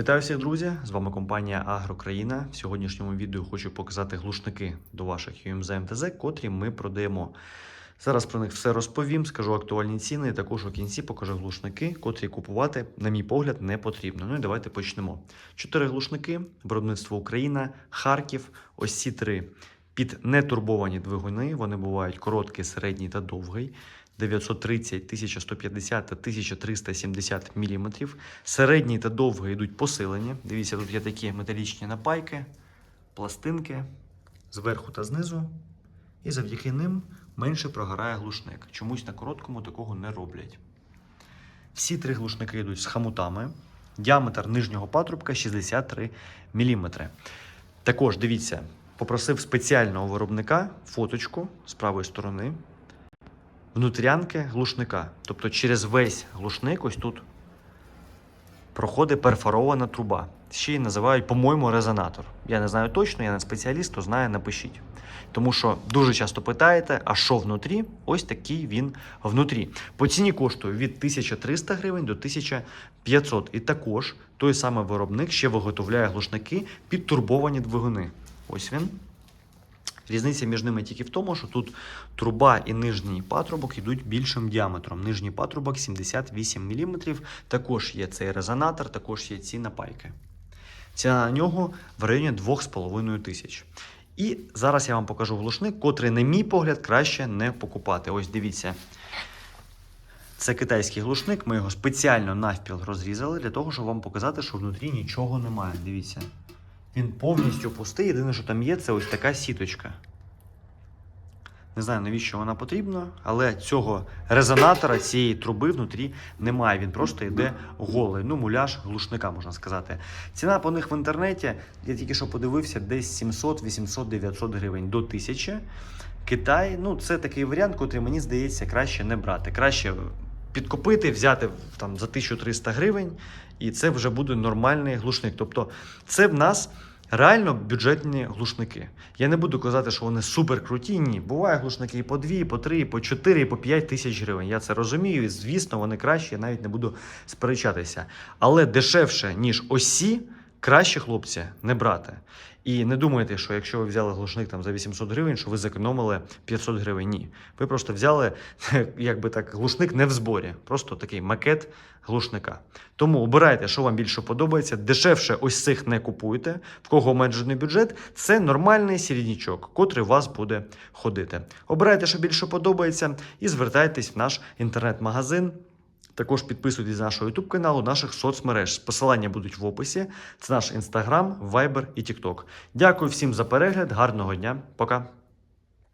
Вітаю всіх, друзі! З вами компанія Агрокраїна. В сьогоднішньому відео хочу показати глушники до ваших UMZ МТЗ, котрі ми продаємо. Зараз про них все розповім, скажу актуальні ціни. і Також у кінці покажу глушники, котрі купувати, на мій погляд, не потрібно. Ну і давайте почнемо. Чотири глушники, виробництво Україна, Харків. Ось ці три під нетурбовані двигуни. Вони бувають короткий, середній та довгий. 930, 1150 та 1370 мм. Середній та довгий йдуть посилені. Дивіться, тут є такі металічні напайки, пластинки зверху та знизу. І завдяки ним менше прогорає глушник. Чомусь на короткому такого не роблять. Всі три глушники йдуть з хамутами. Діаметр нижнього патрубка 63 мм. Також дивіться, попросив спеціального виробника фоточку з правої сторони внутрянки глушника. Тобто через весь глушник ось тут проходить перфорована труба. Ще її називають, по-моєму, резонатор. Я не знаю точно, я не спеціаліст, то знаю, напишіть. Тому що дуже часто питаєте, а що внутрі? Ось такий він внутрі. По ціні коштує від 1300 гривень до 1500. І також той самий виробник ще виготовляє глушники під турбовані двигуни. Ось він. Різниця між ними тільки в тому, що тут труба і нижній патрубок йдуть більшим діаметром. Нижній патрубок 78 мм. Також є цей резонатор, також є ці напайки. Ціна на нього в районі 2,5 тисяч. І зараз я вам покажу глушник, котрий, на мій погляд, краще не покупати. Ось дивіться. Це китайський глушник, ми його спеціально навпіл розрізали для того, щоб вам показати, що внутрі нічого немає. Дивіться. Він повністю пустий. Єдине, що там є, це ось така сіточка. Не знаю, навіщо вона потрібна, але цього резонатора, цієї труби внутрі немає. Він просто йде голий. Ну, муляж глушника, можна сказати. Ціна по них в інтернеті, я тільки що подивився, десь 700, 800, 900 гривень до 1000. Китай, ну, це такий варіант, котрий мені здається краще не брати. Краще підкупити, взяти там за 1300 гривень, і це вже буде нормальний глушник. Тобто, це в нас реально бюджетні глушники. Я не буду казати, що вони супер круті. Ні, буває глушники і по 2, і по 3, і по 4, і по 5 тисяч гривень. Я це розумію, і звісно, вони кращі, я навіть не буду сперечатися. Але дешевше, ніж осі, краще хлопці не брати. І не думайте, що якщо ви взяли глушник там за 800 гривень, що ви зекономили 500 гривень. Ні. Ви просто взяли, якби так, глушник не в зборі, просто такий макет глушника. Тому обирайте, що вам більше подобається. Дешевше ось цих не купуйте. В кого обмежений бюджет, це нормальний середнячок, котрий вас буде ходити. Обирайте, що більше подобається, і звертайтесь в наш інтернет-магазин. Також підписуйтесь на нашого YouTube каналу, наших соцмереж. Посилання будуть в описі. Це наш Instagram, Viber і TikTok. Дякую всім за перегляд. Гарного дня. Пока.